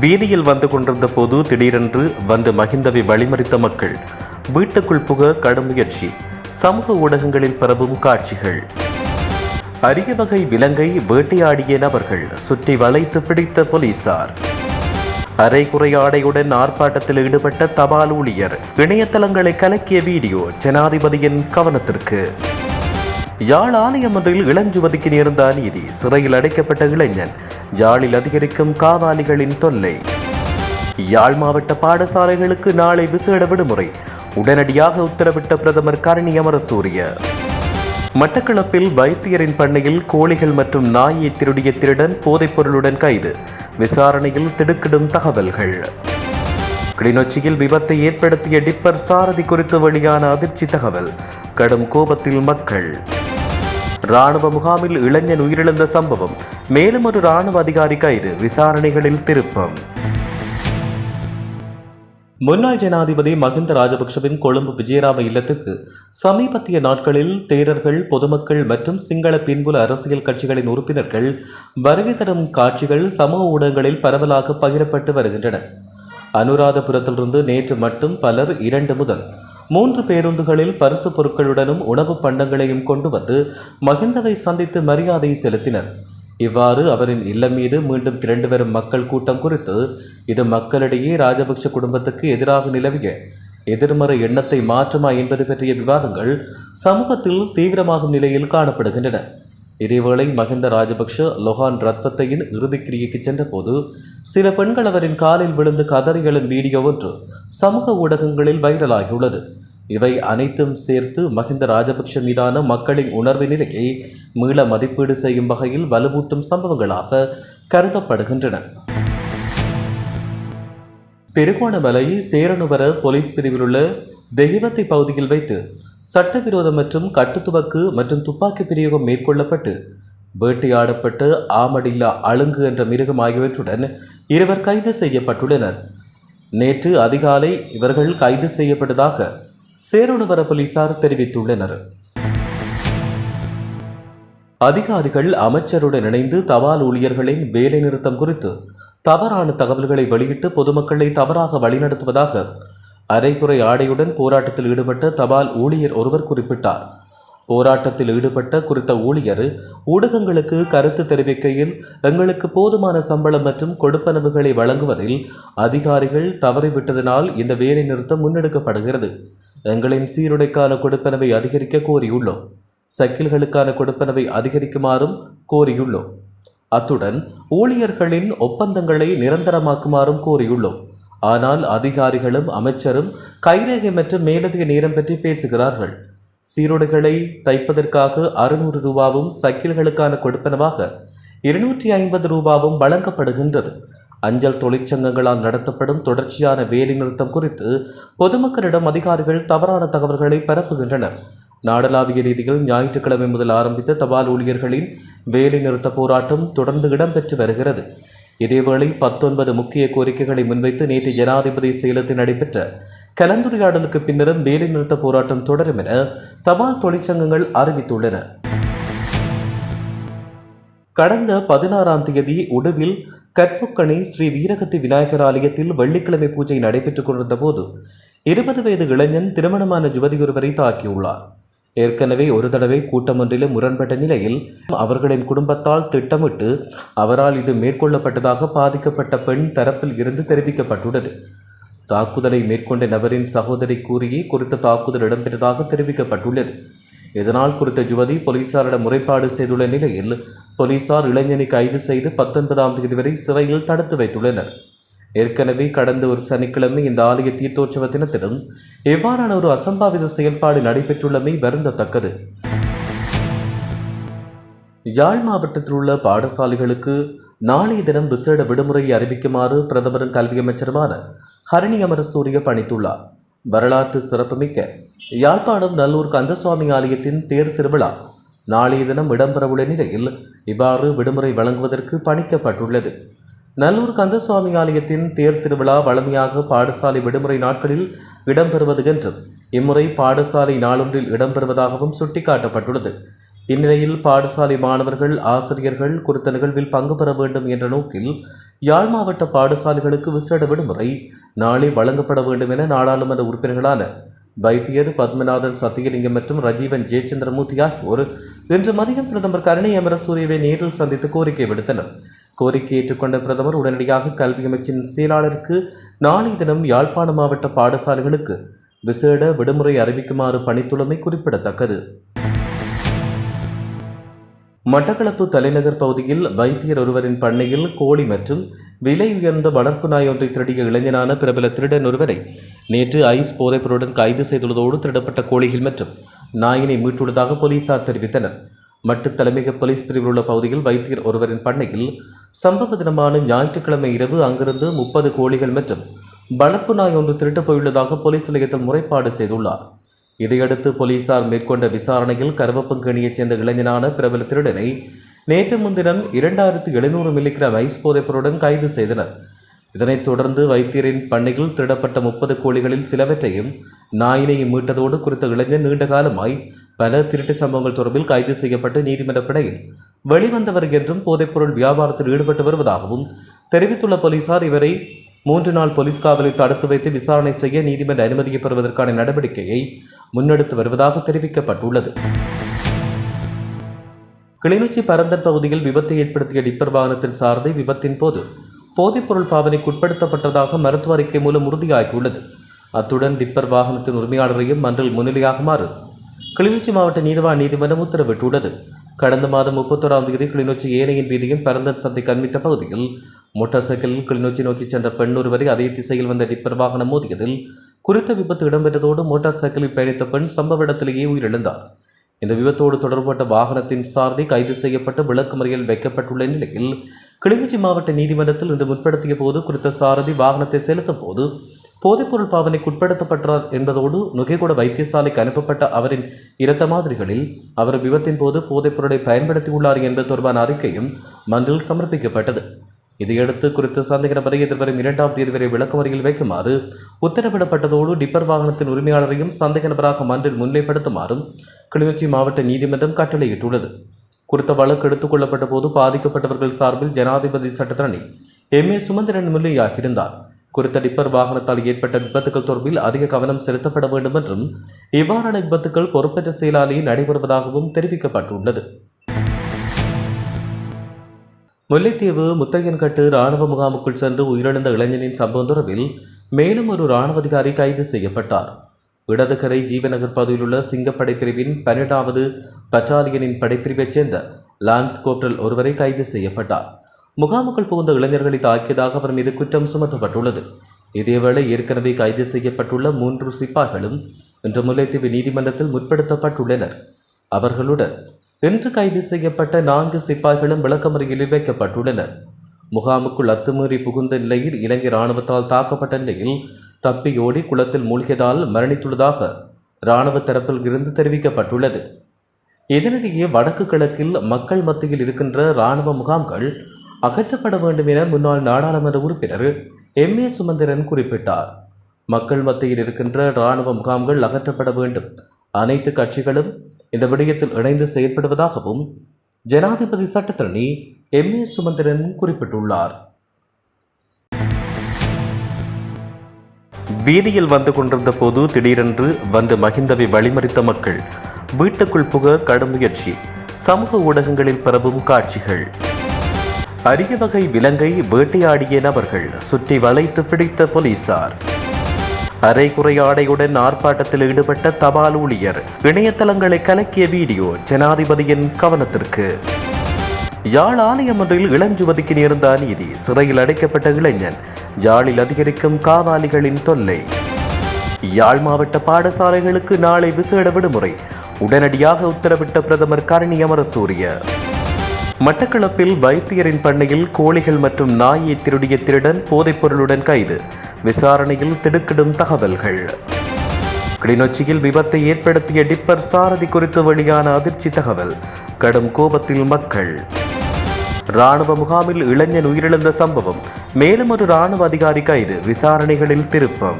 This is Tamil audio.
வீதியில் வந்து கொண்டிருந்த போது திடீரென்று வந்து மகிந்தவை வழிமறித்த மக்கள். வீட்டுக்குள் புக கடும் முயற்சி. சமூக ஊடகங்களில் பரவும் காட்சிகள். அரிய வகை விலங்கை வேட்டையாடிய நபர்கள் சுற்றி வளைத்து பிடித்த போலீசார். அரைகுறை ஆடையுடன் ஆர்ப்பாட்டத்தில் ஈடுபட்ட தபால் ஊழியர். இணையதளங்களை கலக்கிய வீடியோ ஜனாதிபதியின் கவனத்திற்கு. யாழ் ஆலயம் ஒன்றில் இளஞ்சுவதிக்கு நேர்ந்த அநீதி. சிறையில் அடைக்கப்பட்ட இளைஞன் யாழில் அதிகரிக்கும் காவாலிகளின் தொல்லை. யாழ் மாவட்ட பாடசாலைகளுக்கு நாளை விசேட விடுமுறை. உடனடியாக உத்தரவிட்ட பிரதமர் கரணி அமரசூரிய. மட்டக்களப்பில் வைத்தியரின் பண்ணையில் கோழிகள் மற்றும் நாயை திருடிய திருடன் போதைப்பொருளுடன் கைது. விசாரணையில் திடுக்கிடும் தகவல்கள். கிளிநொச்சியில் விபத்தை ஏற்படுத்திய டிப்பர் சாரதி குறித்து வெளியான அதிர்ச்சி தகவல். கடும் கோபத்தில் மக்கள். ராணுவ முகாமில் இளைஞன் உயிரிழந்த சம்பவம். மேலும் ஒரு ராணுவ அதிகாரி கைது விசாரணைகளில் திருப்பம். முன்னாள் ஜனாதிபதி மகிந்த ராஜபக்ஷவின் கொழும்பு விஜயராம இல்லத்துக்கு சமீபத்திய நாட்களில் தேரர்கள் பொதுமக்கள் மற்றும் சிங்கள பின்புல அரசியல் கட்சிகளின் உறுப்பினர்கள் வருகை தரும் காட்சிகள் சமூக ஊடகங்களில் பரவலாக பகிரப்பட்டு வருகின்றன. அனுராதபுரத்திலிருந்து நேற்று மட்டும் பலர் இரண்டு முதல் மூன்று பேருந்துகளில் பரிசு பொருட்களுடனும் உணவுப் பண்டங்களையும் கொண்டு வந்து மகிந்தவை சந்தித்து மரியாதை செலுத்தினர். இவ்வாறு அவரின் இல்லம் மீது மீண்டும் திரண்டு வரும் மக்கள் கூட்டம் குறித்து இது மக்களிடையே ராஜபக்ஷ குடும்பத்துக்கு எதிராக நிலவிய எதிர்மறை எண்ணத்தை மாற்றுமா என்பது பற்றிய விவாதங்கள் சமூகத்தில் தீவிரமாகும் நிலையில் காணப்படுகின்றன. இதேவேளை மகிந்த ராஜபக்ஷ லொஹான் ரத்வத்தையின் இறுதிக்கிரியைக்கு சென்றபோது சில பெண்கள் அவரின் காலில் விழுந்து கதறி எழும் வீடியோ ஒன்று சமூக ஊடகங்களில் வைரலாகியுள்ளது. இவை அனைத்தும் சேர்த்து மகிந்த ராஜபக்ஷ மீதான மக்களின் உணர்வு நிலையை மீள மதிப்பீடு செய்யும் வகையில் வலுவூட்டும் சம்பவங்களாக கருதப்படுகின்றன. திருகோணமலை சேரனுவர போலீஸ் பிரிவில் உள்ள தெய்வத்தை பகுதியில் வைத்து சட்டவிரோதம் மற்றும் கட்டுத்துவக்கு மற்றும் துப்பாக்கி பிரயோகம் மேற்கொள்ளப்பட்டு வேட்டையாடப்பட்டு ஆமடில்லா அழுங்கு என்ற மிருகம் ஆகியவற்றுடன் இருவர் கைது செய்யப்பட்டுள்ளனர். நேற்று அதிகாலை இவர்கள் கைது செய்யப்பட்டதாக சேருணவர போலீசார் தெரிவித்துள்ளனர். அதிகாரிகள் அமைச்சருடன் இணைந்து தபால் ஊழியர்களின் வேலைநிறுத்தம் குறித்து தவறான தகவல்களை வெளியிட்டு பொதுமக்களை தவறாக வழிநடத்துவதாக அரைக்குறை ஆடையுடன் போராட்டத்தில் ஈடுபட்ட தபால் ஊழியர் ஒருவர் குறிப்பிட்டார். போராட்டத்தில் ஈடுபட்ட குறித்த ஊழியர் ஊடகங்களுக்கு கருத்து தெரிவிக்கையில் எங்களுக்கு போதுமான சம்பளம் மற்றும் கொடுப்பனவுகளை வழங்குவதில் அதிகாரிகள் தவறிவிட்டதனால் இந்த வேலை நிறுத்தம் முன்னெடுக்கப்படுகிறது. எங்களின் சீருடைக்கான கொடுப்பனவை அதிகரிக்க கோரியுள்ளோம். சக்கில்களுக்கான கொடுப்பனவை அதிகரிக்குமாறும் கோரியுள்ளோம். அத்துடன் ஊழியர்களின் ஒப்பந்தங்களை நிரந்தரமாக்குமாறும் கோரியுள்ளோம். ஆனால் அதிகாரிகளும் அமைச்சரும் கைரேகை மற்றும் மேலதிக நேரம் பற்றி பேசுகிறார்கள். சீருடைகளை தைப்பதற்காக அறுநூறு ரூபாவும் சைக்கிள்களுக்கான கொடுப்பனவாக இருநூற்றி ஐம்பது ரூபாவும் வழங்கப்படுகின்றது. அஞ்சல் தொழிற்சங்கங்களால் நடத்தப்படும் தொடர்ச்சியான வேலைநிறுத்தம் குறித்து பொதுமக்களிடம் அதிகாரிகள் தவறான தகவல்களை பரப்புகின்றனர். நாடளாவிய ரீதியில் ஞாயிற்றுக்கிழமை முதல் ஆரம்பித்த தபால் ஊழியர்களின் வேலைநிறுத்த போராட்டம் தொடர்ந்து இடம்பெற்று வருகிறது. இதேவேளை பத்தொன்பது முக்கிய கோரிக்கைகளை முன்வைத்து நேற்று ஜனாதிபதி சேலத்தில் நடைபெற்ற கலந்துரையாடலுக்கு பின்னரும் வேலைநிறுத்த போராட்டம் தொடரும் என தபால் தொழிற்சங்கங்கள் அறிவித்துள்ளன. கடந்த பதினாறாம் தேதி உடுவில் கற்புக்கணி ஸ்ரீ வீரகத்தி விநாயகர் ஆலயத்தில் வெள்ளிக்கிழமை பூஜை நடைபெற்றுக் கொண்டிருந்த போது இருபது வயது இளைஞன் திருமணமான யுவதி ஒருவரை தாக்கியுள்ளார். ஏற்கனவே ஒரு தடவை கூட்டம் ஒன்றிலும் முரண்பட்ட நிலையில் அவர்களின் குடும்பத்தால் திட்டமிட்டு அவரால் இது மேற்கொள்ளப்பட்டதாக பாதிக்கப்பட்ட பெண் தரப்பில் இருந்து தெரிவிக்கப்பட்டுள்ளது. தாக்குதலை மேற்கொண்ட நபரின் சகோதரி கூறியே குறித்த தாக்குதல் இடம்பெற்றதாக தெரிவிக்கப்பட்டுள்ளது. இதனால் குறித்த யுவதி போலீசாரிடம் முறைப்பாடு செய்துள்ள நிலையில் போலீசார் இளைஞனை கைது செய்து பத்தொன்பதாம் தேதி வரை சிறையில் தடுத்து வைத்துள்ளனர். ஏற்கனவே கடந்த ஒரு சனிக்கிழமை இந்த ஆலய தீர்த்தோற்சவ தினத்திலும் இவ்வாறான ஒரு அசம்பாவித செயல்பாடு நடைபெற்றுள்ளமை வருந்தத்தக்கது. யாழ் மாவட்டத்தில் உள்ள பாடசாலைகளுக்கு நாளைய தினம் விசேட விடுமுறையை அறிவிக்குமாறு பிரதமரும் கல்வி அமைச்சருமான ஹரணி அமரசூரிய பணித்துள்ளார். வரலாற்று சிறப்புமிக்க யாழ்ப்பாணம் நல்லூர் கந்தசுவாமி ஆலயத்தின் தேர் திருவிழா நாளைய தினம் இடம்பெறவுள்ள நிலையில் இவ்வாறு விடுமுறை வழங்குவதற்கு பணிக்கப்பட்டுள்ளது. நல்லூர் கந்தசுவாமி ஆலயத்தின் தேர் திருவிழா வழமையாக பாடசாலை விடுமுறை நாட்களில் இடம்பெறுவது என்றும் இம்முறை பாடசாலை நாளொன்றில் இடம்பெறுவதாகவும் சுட்டிக்காட்டப்பட்டுள்ளது. இந்நிலையில் பாடசாலை மாணவர்கள் ஆசிரியர்கள் குறித்த நிகழ்வில் பங்கு பெற வேண்டும் என்ற நோக்கில் யாழ் மாவட்ட பாடசாலைகளுக்கு விசேட விடுமுறை. நாளை வழங்கப்பட வேண்டும் என நாடாளுமன்ற உறுப்பினர்களான வைத்தியர் பத்மநாதன் சத்தியலிங்கம் மற்றும் ரஜீவன் ஜெயச்சந்திரமூர்த்தி ஆகியோர் இன்று மதியம் பிரதமர் கருணை அமரசூரியவை நேரில் சந்தித்து கோரிக்கை விடுத்தனர். கோரிக்கை ஏற்றுக்கொண்ட பிரதமர் உடனடியாக கல்வி அமைச்சின் செயலாளருக்கு நாளை தினம் யாழ்ப்பாண மாவட்ட பாடசாலைகளுக்கு விசேட விடுமுறை அறிவிக்குமாறு பணித்துள்ளமை குறிப்பிடத்தக்கது. மட்டக்களப்பு தலைநகர் பகுதியில் வைத்தியர் ஒருவரின் பண்ணையில் கோழி மற்றும் விலை உயர்ந்த வளர்ப்பு நாய் ஒன்றை திருடிய இளைஞனான பிரபல திருடன் ஒருவரை நேற்று ஐஸ் போதைப்பொருளுடன் கைது செய்துள்ளதோடு திருடப்பட்ட கோழிகள் மற்றும் நாயினை மீட்டுள்ளதாக போலீசார் தெரிவித்தனர். மட்டு தலைமையக போலீஸ் பிரிவில் உள்ள பகுதியில் வைத்தியர் ஒருவரின் பண்ணையில் சம்பவ தினமான ஞாயிற்றுக்கிழமை இரவு அங்கிருந்து முப்பது கோழிகள் மற்றும் வளர்ப்பு நாய் ஒன்று திருட்டுப் போயுள்ளதாக போலீஸ் நிலையத்தில் முறைப்பாடு செய்துள்ளார். இதையடுத்து போலீசார் மேற்கொண்ட விசாரணையில் கருவப்பங்கணியைச் சேர்ந்த இளைஞனான பிரபல திருடனை நேற்று முன்தினம் இரண்டாயிரத்து எழுநூறு மில்லிகிராம் ஐஸ் போதைப்பொருடன் கைது செய்தனர். இதனைத் தொடர்ந்து வைத்தியரின் பண்ணையில் திருடப்பட்ட முப்பது கோழிகளில் சிலவற்றையும் நாயினையும் மீட்டதோடு குறித்த இளைஞன் நீண்ட காலமாய் பல திருட்டுச் சம்பவங்கள் தொடர்பில் கைது செய்யப்பட்டு நீதிமன்ற பிணையில் வெளிவந்தவர் என்றும் போதைப்பொருள் வியாபாரத்தில் ஈடுபட்டு வருவதாகவும் தெரிவித்துள்ள போலீசார் இவரை மூன்று நாள் போலீஸ் காவலில் தடுத்து வைத்து விசாரணை செய்ய நீதிமன்ற அனுமதியை பெறுவதற்கான நடவடிக்கையை முன்னெடுத்து வருவதாக தெரிவிக்கப்பட்டுள்ளது. கிளிநொச்சி பரந்தன் பகுதியில் விபத்தை ஏற்படுத்திய டிப்பர் வாகனத்தின் சாரதி விபத்தின் போது போதைப்பொருள் பாவனைக்கு உட்படுத்தப்பட்டதாக மருத்துவ அறிக்கை மூலம் உறுதியாகியுள்ளது. அத்துடன் டிப்பர் வாகனத்தின் உரிமையாளரையும் மன்றில் முன்னிலையாகுமாறு கிளிநொச்சி மாவட்ட நீதிவான் நீதிமன்றம் உத்தரவிட்டுள்ளது. கடந்த மாதம் முப்பத்தோராம் தேதி கிளிநொச்சி ஏனையின் வீதியும் பரந்தன் சந்தை கண்மித்த பகுதியில் மோட்டார் சைக்கிளில் கிளிநொச்சி நோக்கி சென்ற பெண்ணொருவரை அதே திசையில் வந்த டிப்பர் வாகனம் மோதியதில் குறித்த விபத்து இடம்பெற்றதோடு மோட்டார் சைக்கிளில் பயணித்த பெண் சம்பவ இடத்திலேயே உயிரிழந்தார். இந்த விபத்தோடு தொடர்பட்ட வாகனத்தின் சாரதி கைது செய்யப்பட்டு விளக்குமறியல் வைக்கப்பட்டுள்ள நிலையில் கிளிநொச்சி மாவட்ட நீதிமன்றத்தில் இன்று முற்படுத்திய போது குறித்த சாரதி வாகனத்தை செலுத்தும் போது போதைப்பொருள் பாவனைக்கு உட்படுத்தப்பட்டார் என்பதோடு நுகைகூட வைத்தியசாலைக்கு அனுப்பப்பட்ட அவரின் இரத்த மாதிரிகளில் அவர் விபத்தின் போது போதைப்பொருளை பயன்படுத்தியுள்ளார் என்பது தொடர்பான அறிக்கையும் மன்றில் சமர்ப்பிக்கப்பட்டது. இதையடுத்து குறித்த சந்தேக நபரை எதிர்வரும் இரண்டாம் தேதி வரை விளக்கமறியில் வைக்குமாறு உத்தரவிடப்பட்டதோடு டிப்பர் வாகனத்தின் உரிமையாளரையும் சந்தேக நபராக மன்றில் முன்னிலைப்படுத்துமாறும் கிளிநொச்சி மாவட்ட நீதிமன்றம் கட்டளையிட்டுள்ளது. குறித்த வழக்கு எடுத்துக் கொள்ளப்பட்ட போது பாதிக்கப்பட்டவர்கள் சார்பில் ஜனாதிபதி சட்டத்தரணி எம். ஏ. சுமந்திரன் முன்னிலையாகியிருந்தார். குறித்த டிப்பர் வாகனத்தால் ஏற்பட்ட விபத்துக்கள் தொடர்பில் அதிக கவனம் செலுத்தப்பட வேண்டும் என்றும் இவ்வாறான விபத்துக்கள் பொறுப்பற்ற செயலாலேயே நடைபெறுவதாகவும் தெரிவிக்கப்பட்டுள்ளது. முல்லைத்தீவு முத்தையன்கட்டு ராணுவ முகாமுக்குள் சென்று உயிரிழந்த இளைஞனின் சம்பவம் தொடர்பில் மேலும் ஒரு ராணுவ அதிகாரி கைது செய்யப்பட்டார். இடதுகரை ஜீவநகர் பகுதியில் உள்ள சிங்கப்படை பிரிவின் பன்னெண்டாவது பட்டாலியனின் படைப்பிரிவைச் சேர்ந்த லான்ஸ் கோப்டல் ஒருவரை கைது செய்யப்பட்டார். முகாமுக்குள் புகுந்த இளைஞர்களை தாக்கியதாக அவர் மீது குற்றம் சுமத்தப்பட்டுள்ளது. இதேவேளை ஏற்கனவே கைது செய்யப்பட்டுள்ள மூன்று சிப்பாய்களும் இன்று முல்லைத்தீவு நீதிமன்றத்தில் முற்படுத்தப்பட்டுள்ளனர். அவர்களுடன் இன்று கைது செய்யப்பட்ட நான்கு சிப்பாய்களும் விளக்கமறியில் வைக்கப்பட்டுள்ளனர் முகாமுக்குள் அத்துமீறி புகுந்த நிலையில் இலங்கை இராணுவத்தால் தாக்கப்பட்ட நிலையில் தப்பியோடி குளத்தில் மூழ்கியதால் மரணித்துள்ளதாக இராணுவ தரப்பில் இருந்து தெரிவிக்கப்பட்டுள்ளது. இதனிடையே வடக்கு கிழக்கில் மக்கள் மத்தியில் இருக்கின்ற இராணுவ முகாம்கள் அகற்றப்பட வேண்டும் என முன்னாள் நாடாளுமன்ற உறுப்பினர் எம். ஏ. சுமந்திரன் குறிப்பிட்டார். மக்கள் மத்தியில் இருக்கின்ற இராணுவ முகாம்கள் அகற்றப்பட வேண்டும். அனைத்து கட்சிகளும் இந்த விடயத்தில் இணைந்து செயல்படுவதாகவும் ஜனாதிபதி சட்டத்தரணி எம். ஏ. சுமந்திரன் குறிப்பிட்டுள்ளார். வீதியில் வந்து கொண்டிருந்த போது திடீரென்று வந்து மகிந்தவை வழிமறித்த மக்கள் வீட்டுக்குள் புக கடும் முயற்சி சமூக ஊடகங்களில் பரவும் காட்சிகள். அரிய வகை விலங்கை வேட்டையாடிய நபர்கள் சுற்றி வளைத்து பிடித்த போலீசார். அரைகுறை ஆடையுடன் ஆர்ப்பாட்டத்தில் ஈடுபட்ட தபால் ஊழியர். இணையதளங்களை கலக்கிய வீடியோ ஜனாதிபதியின் கவனத்திற்கு. யாழ் ஆலயம் ஒன்றில் இளஞ்சுவதிக்கு நேர்ந்த அநீதி சிறையில் அடைக்கப்பட்ட இளைஞன் யாழில் அதிகரிக்கும் காவாலிகளின் தொல்லை. யாழ் மாவட்ட பாடசாலைகளுக்கு நாளை விசேட விடுமுறை. உடனடியாக உத்தரவிட்ட பிரதமர் கரணி அமரசூரிய. மட்டக்களப்பில் வைத்தியரின் பண்ணையில் கோழிகள் மற்றும் நாயை திருடிய திருடன் போதைப்பொருளுடன் கைது. விசாரணையில் திடுக்கிடும் தகவல்கள். கிளிநொச்சியில் விபத்தை ஏற்படுத்திய டிப்பர் சாரதி குறித்து வெளியான அதிர்ச்சி தகவல். கடும் கோபத்தில் மக்கள். ராணுவ முகாமில் இளைஞன் உயிரிழந்த சம்பவம். மேலும் ஒரு ராணுவ அதிகாரி கைது. விசாரணைகளில் திருப்பம்.